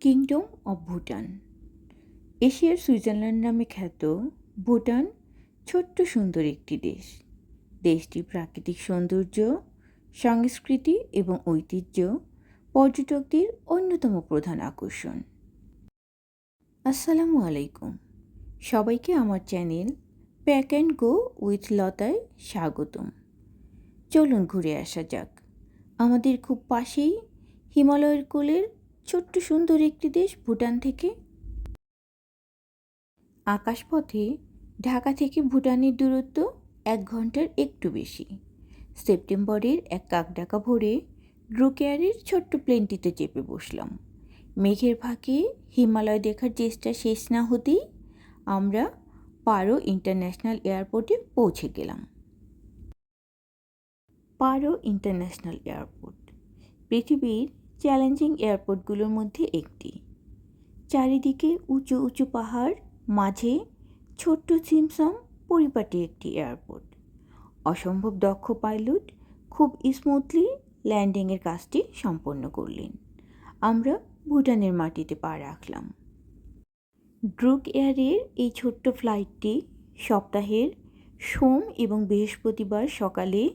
Kingdom of Bhutan. এশিয়ার Switzerland নামে খ্যাত ভুটান ছোট্ট সুন্দর একটি দেশ। দেশটির প্রাকৃতিক সৌন্দর্য, সংস্কৃতি এবং ঐতিহ্য পর্যটকদের অন্যতম প্রধান আকর্ষণ। আসসালামু আলাইকুম। সবাইকে আমার channel pack and go with লতায় স্বাগতম। চলুন ঘুরে আসা যাক। আমাদের খুব পাশেই হিমালয়ের কোলের ছোট্ট সুন্দর একটি দেশ ভুটান থেকে। আকাশপথে ঢাকা থেকে ভুটানের দূরত্ব এক ঘণ্টার একটু বেশি। সেপ্টেম্বরের এক কাকডাকা ভোরে ড্রুকেয়ারের ছোট্ট প্লেনটিতে চেপে বসলাম। মেঘের ফাঁকে হিমালয় দেখার চেষ্টা শেষ না হতেই আমরা পারো ইন্টারন্যাশনাল এয়ারপোর্টে পৌঁছে গেলাম। Paro international airport. পৃথিবীর চ্যালেঞ্জিং এয়ারপোর্টগুলোর মধ্যে একটি। চারিদিকে উঁচু উঁচু পাহাড়, মাঝে ছোট্ট সিমসাম পরিপাটি একটি এয়ারপোর্ট অসম্ভব দক্ষ পাইলট খুব স্মুথলি ল্যান্ডিংয়ের কাজটি সম্পন্ন করলেন। আমরা ভুটানের মাটিতে পা রাখলাম। ড্রুক এয়ারের এই ছোট্ট ফ্লাইটটি সপ্তাহের সোম এবং বৃহস্পতিবার সকালে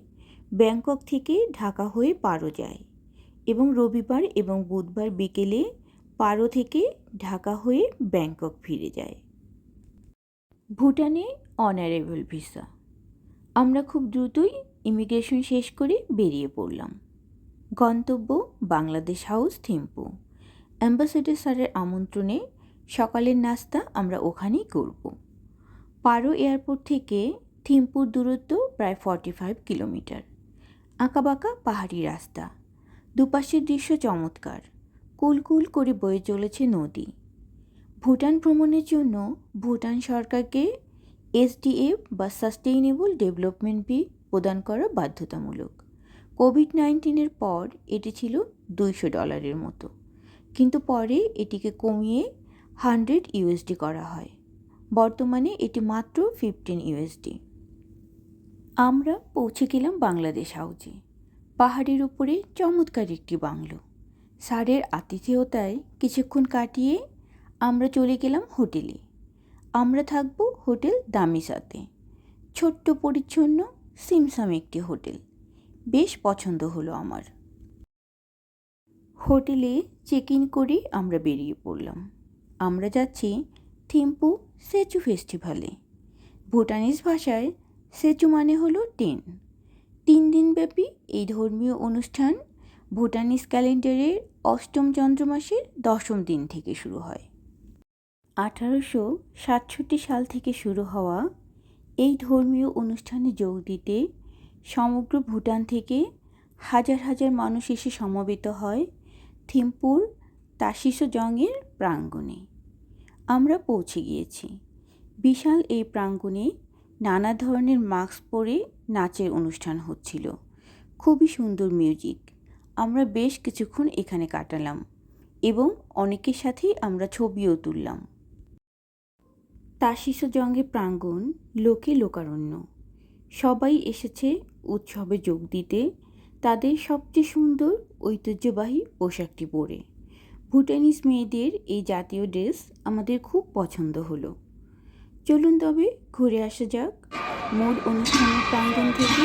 ব্যাংকক থেকে ঢাকা হয়ে পারো যায়। এবং রবিবার এবং বুধবার বিকেলে পারো থেকে ঢাকা হয়ে ব্যাংকক ফিরে যায়। ভুটানে অনারেবল ভিসা। আমরা খুব দ্রুতই ইমিগ্রেশন শেষ করে বেরিয়ে পড়লাম। গন্তব্য বাংলাদেশ হাউস থিম্পু। অ্যাম্বাসেডর স্যারের আমন্ত্রণে সকালের নাস্তা আমরা ওখানেই করব। পারো এয়ারপোর্ট থেকে থিম্পুর দূরত্ব প্রায় ফর্টি ফাইভ কিলোমিটার। আঁকাবাঁকা পাহাড়ি রাস্তা। দুপাশের দৃশ্য চমৎকার। কুলকুল করে বয়ে চলেছে নদী। ভুটান ভ্রমণের জন্য ভুটান সরকারকে এসডিএফ বা সাস্টেইনেবল ডেভেলপমেন্ট বি প্রদান করা বাধ্যতামূলক। কোভিড নাইন্টিনের পর এটি ছিল দুইশো ডলারের মতো। কিন্তু পরে এটিকে কমিয়ে হান্ড্রেড ইউএসডি করা হয়। বর্তমানে এটি মাত্র ফিফটিন ইউএসডি। আমরা পৌঁছে গেলাম বাংলাদেশ হাউজে। পাহাড়ের উপরে চমৎকার একটি বাংলো। স্যারের আতিথেয়তায় কিছুক্ষণ কাটিয়ে আমরা চলে গেলাম হোটেলে। আমরা থাকব হোটেল দামিসাতে। ছোট্ট পরিচ্ছন্ন সিমসাম একটি হোটেল। বেশ পছন্দ হলো আমার। হোটেলে চেক ইন করে আমরা বেরিয়ে পড়লাম। আমরা যাচ্ছি থিম্পু সেচু ফেস্টিভ্যালে। ভুটানিজ ভাষায় সেচু মানে হলো টেন তিন দিনব্যাপী এই ধর্মীয় অনুষ্ঠান ভুটানিজ ক্যালেন্ডারের অষ্টম চন্দ্র মাসের দশম দিন থেকে শুরু হয়। আঠারোশো সাতষট্টি সাল থেকে শুরু হওয়া এই ধর্মীয় অনুষ্ঠানে যোগ দিতে সমগ্র ভুটান থেকে হাজার হাজার মানুষ এসে সমবেত হয় থিম্পুর তাশিসো জংয়ের প্রাঙ্গণে। আমরা পৌঁছে গিয়েছি। বিশাল এই প্রাঙ্গণে নানা ধরনের মাস্ক পরে নাচের অনুষ্ঠান হচ্ছিল। খুবই সুন্দর মিউজিক। আমরা বেশ কিছুক্ষণ এখানে কাটালাম এবং অনেকের সাথেই আমরা ছবিও তুললাম। তাশিসো জঙ্গের প্রাঙ্গণ লোকে লোকারণ্য। সবাই এসেছে উৎসবে যোগ দিতে। তাদের সবচেয়ে সুন্দর ঐতিহ্যবাহী পোশাকটি পরে। ভুটানিজ মেয়েদের এই জাতীয় ড্রেস আমাদের খুব পছন্দ হলো। চলুন তবে ঘুরে আসা যাক মূল অনুষ্ঠানের প্রাঙ্গণ থেকে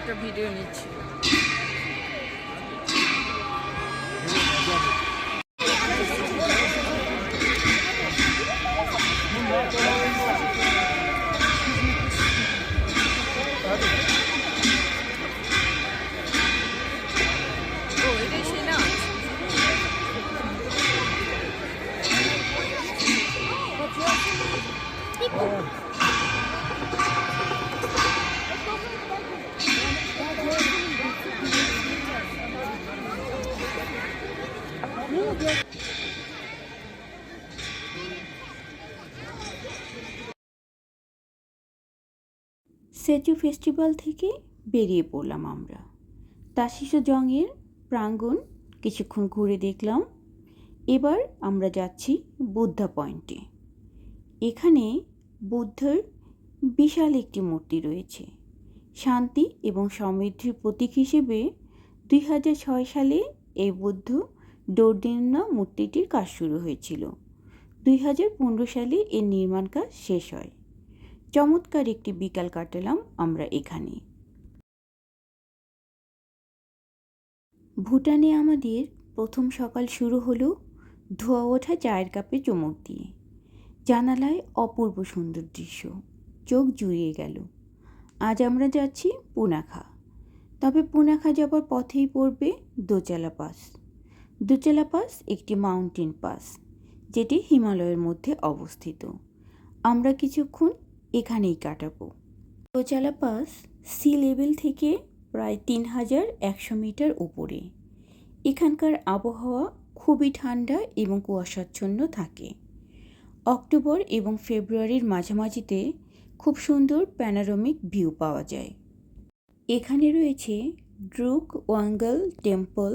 একটা ভিডিও নিচ্ছি সেচু ফেস্টিভ্যাল থেকে বেরিয়ে পড়লাম আমরা। তাশিসো জংয়ের প্রাঙ্গণ কিছুক্ষণ ঘুরে দেখলাম। এবার আমরা যাচ্ছি বুদ্ধা পয়েন্টে। এখানে বুদ্ধর বিশাল একটি মূর্তি রয়েছে। শান্তি এবং সমৃদ্ধির প্রতীক হিসেবে দুই হাজার ছয় সালে এই বুদ্ধ ডোরডিনা মূর্তিটির কাজ শুরু হয়েছিল। দুই হাজার পনেরো সালে এর নির্মাণ কাজ শেষ হয়। চমৎকার একটি বিকাল কাটালাম আমরা এখানে। ভুটানে আমাদের প্রথম সকাল শুরু হলো ধোয়া ওঠা চায়ের কাপে চমক দিয়ে। জানালায় অপূর্ব সুন্দর দৃশ্য, চোখ জুড়িয়ে গেল। আজ আমরা যাচ্ছি পুনাখা। তবে পুনাখা যাবার পথেই পড়বে দোচালা পাস। দোচালা পাস একটি মাউন্টেন পাস, যেটি হিমালয়ের মধ্যে অবস্থিত। আমরা কিছুক্ষণ এখানেই কাটাবো। দোচালা পাস সি লেভেল থেকে প্রায় তিন হাজার একশো মিটার উপরে। এখানকার আবহাওয়া খুবই ঠান্ডা এবং কুয়াশাচ্ছন্ন থাকে। অক্টোবর এবং ফেব্রুয়ারির মাঝামাঝিতে খুব সুন্দর প্যানারোমিক ভিউ পাওয়া যায়। এখানে রয়েছে ড্রুক ওয়াঙ্গল টেম্পল,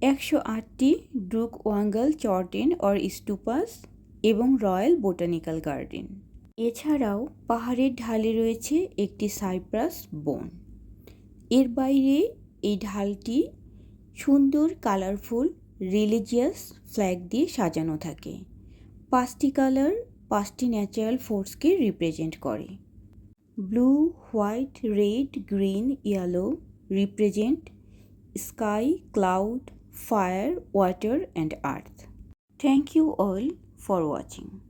একশো আটটি ড্রুক ওয়াঙ্গল চর্টেন অর স্টুপাস এবং রয়্যাল বোটানিক্যাল গার্ডেন। এছাড়াও পাহাড়ের ঢালে রয়েছে একটি সাইপ্রাস বন। এর বাইরে এই ঢালটি সুন্দর, কালারফুল, রিলিজিয়াস ফ্ল্যাগ দিয়ে সাজানো থাকে। পাঁচটি কালার, পাঁচটি ন্যাচারাল ফোর্সকে রিপ্রেজেন্ট করে। Blue, white, red, green, yellow represent sky, cloud, fire, water and earth. Thank you all for watching.